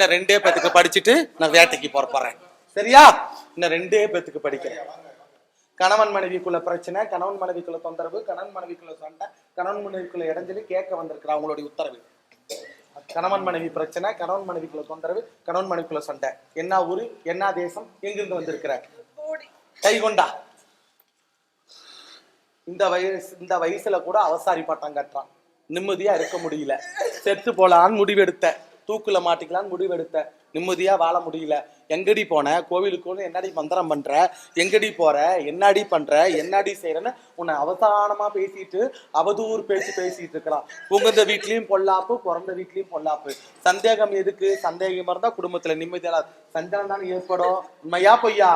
இன்னும் ரெண்டே பேத்துக்கு படிச்சுட்டு நான் வேட்டைக்கு போற போறேன். சரியா? இன்னும் ரெண்டே பேத்துக்கு படிக்கிறேன். கணவன் மனைவிக்குள்ள பிரச்சனை கணவன் மனைவிக்குள்ள தொந்தரவு கணவன் மனைவிக்குள்ள சண்டை கணவன் மனைவிக்குள்ள இடைஞ்சலி கேட்க வந்திருக்கிற அவங்களுடைய உத்தரவு. கணவன் மனைவி பிரச்சனை கணவன் மனைவிக்குள்ள தொந்தரவு கணவன் மனைவிக்குள்ள சண்டை. என்ன ஊரு என்ன தேசம் எங்கிருந்து வந்திருக்கிற? கை கொண்டா இந்த வயசு இந்த வயசுல கூட அவசாரி பட்டம் கட்டுறான். நிம்மதியா இருக்க முடியல. செத்து போலான்னு முடிவெடுத்த. தூக்குல மாட்டிக்கலான்னு முடிவெடுத்த நிம்மதியா வாழ முடியல. எங்கடி போன? கோவிலுக்கு என்னடி மந்திரம் பண்ற? எங்கடி போற? என்னடி பண்ற? என்னடி செய்யறன்னு உன்னை அவசானமா பேசிட்டு அவதூறு பேச்சு பேசிட்டு இருக்கிறான் உங்க வீட்லயும் பொல்லாப்பு பிறந்த வீட்லயும் பொல்லாப்பு. சந்தேகம் எதுக்கு? சந்தேகம் இருந்தா குடும்பத்துல நிம்மதியா சந்தேகம் தானே ஏற்படும்? உண்மையா பொய்யா?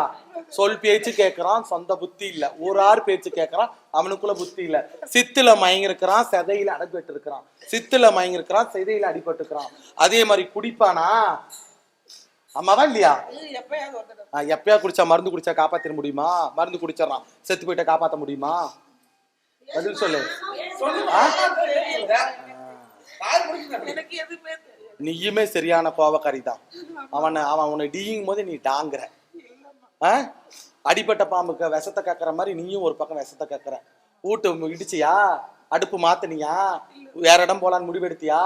சொல் பேச்சு கேட்கறான் சொந்த புத்தி இல்ல. ஊரார் பேச்சு கேட்கறான் அவனுக்குள்ள புத்தி இல்ல. சித்துல மயங்கிருக்கிறான் செதையில அடப்பட்டு இருக்கிறான் சித்துல மயங்கிருக்கிறான் செதையில அடிபட்டுக்கிறான் அதே மாதிரி குடிப்பானா? ஆமாவா இல்லையா? எப்பயா குடிச்சா மருந்து குடிச்சா காப்பாத்திட முடியுமா? மருந்து குடிச்சிடறான். செத்து போயிட்ட காப்பாத்த முடியுமா? பதில் சொல்லு. நீயுமே சரியான கோவக்காரி தான் அவனை அவன் உன்னை டீயும் போது நீ டாங்குற. ஆ? அடிபட்ட பாம்புக்கு விஷத்தை கக்கற மாதிரி நீயும் ஒரு பக்கம் விஷத்தை கக்கற. வீட்டு இடிச்சியா? அடுப்பு மாத்துனியா? வேற இடம் போலான்னு முடிவெடுத்தியா?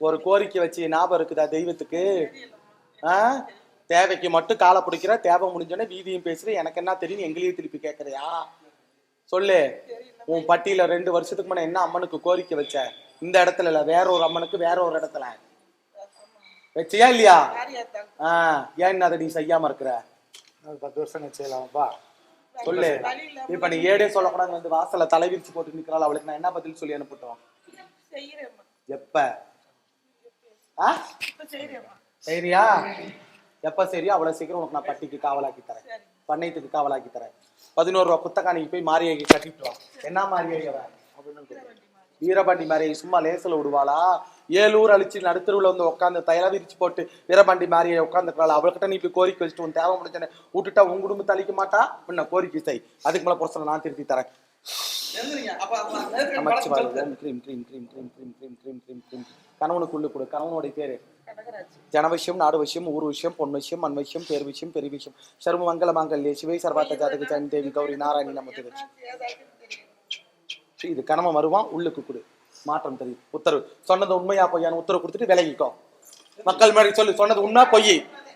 ஒரு கோரிக்கை வச்சு ஞாபகம் இருக்குதா தெய்வத்துக்கு? ஆ? தேவைக்கு மட்டும் காலை பிடிக்கிற தேவை முடிஞ்சோடனே வீதியும் பேசுற எனக்கு என்ன தெரியும் எங்களையும் திருப்பி கேட்கறியா சொல்லு. உன் பட்டியல ரெண்டு வருஷத்துக்கு முன்ன என்ன அம்மனுக்கு கோரிக்கை வச்ச? இந்த இடத்துல இல்ல வேற ஒரு அம்மனுக்கு வேற ஒரு இடத்துல. வச்சியா இல்லையா? யாரியாத்தாள் ஆ. ஏன் அதை நீ செய்யாம இருக்கிற? பத்து வருஷம் செய்யலாம்ப்பா சொல்லு. இப்ப நீ ஏடே சொல்லக்கூடாது வந்து வாசல்ல தலை விரிச்சு போட்டு நிக்கிறாள் அவளுக்கு. நான் என்ன பதில் சொல்லி அனுப்பிட்டோம்? எப்ப? சரியா? எப்ப சரியா? அவ்வளவு சீக்கிரம் உனக்கு நான் பட்டிக்கு காவலாக்கி தரேன். பண்ணையத்துக்கு காவலாக்கி தரேன். பதினோரு ரூபா புத்தகாணிக்கு போய் மாரியாக்கி கட்டிட்டு வா. என்ன மாரியாய் அவ? வீரபாண்டி மாரியை சும்மா லேசில் விடுவாளா? ஏழூர் அழிச்சு நடுத்தருவுல வந்து உட்காந்து தயாரா விரிச்சு போட்டு வீரபாண்டி மாரியை உட்காந்துக்கிறாள் அவள்கிட்ட நீ போய் கோரிக்கை வச்சுட்டு உன் தேவை முடிஞ்சனே விட்டுட்டா உன் குடும்பத்தை அழிக்க மாட்டா? முன்ன கோரிக்கை செய். அதுக்கு மேல பிரச்சனை நான் திருத்தி தரேன். கணவனுக்குள்ள கொடு. கணவனுடைய பேரு. ஜனவசியம் நாடு விஷயம் ஊர் விஷயம் பொன் விஷயம் மண் விஷயம் பேர் விஷயம் பெரிய விஷயம். சர்ம மங்கள மாங்கல்ய சிவை சர்வாத்த ஜாதக ஜன் தேவி கௌரி நாராயணி நமக்கு இது கணவன் வருவான் உள்ளுக்கு கொடு. மாற்றம் தெரியும் உத்தரவு. சொன்னது உண்மையா பொய்யான உத்தரவு கொடுத்துட்டு விலகிக்கோ. மக்கள் மாதிரி சொல்லு. சொன்னது உண்மை பொய்.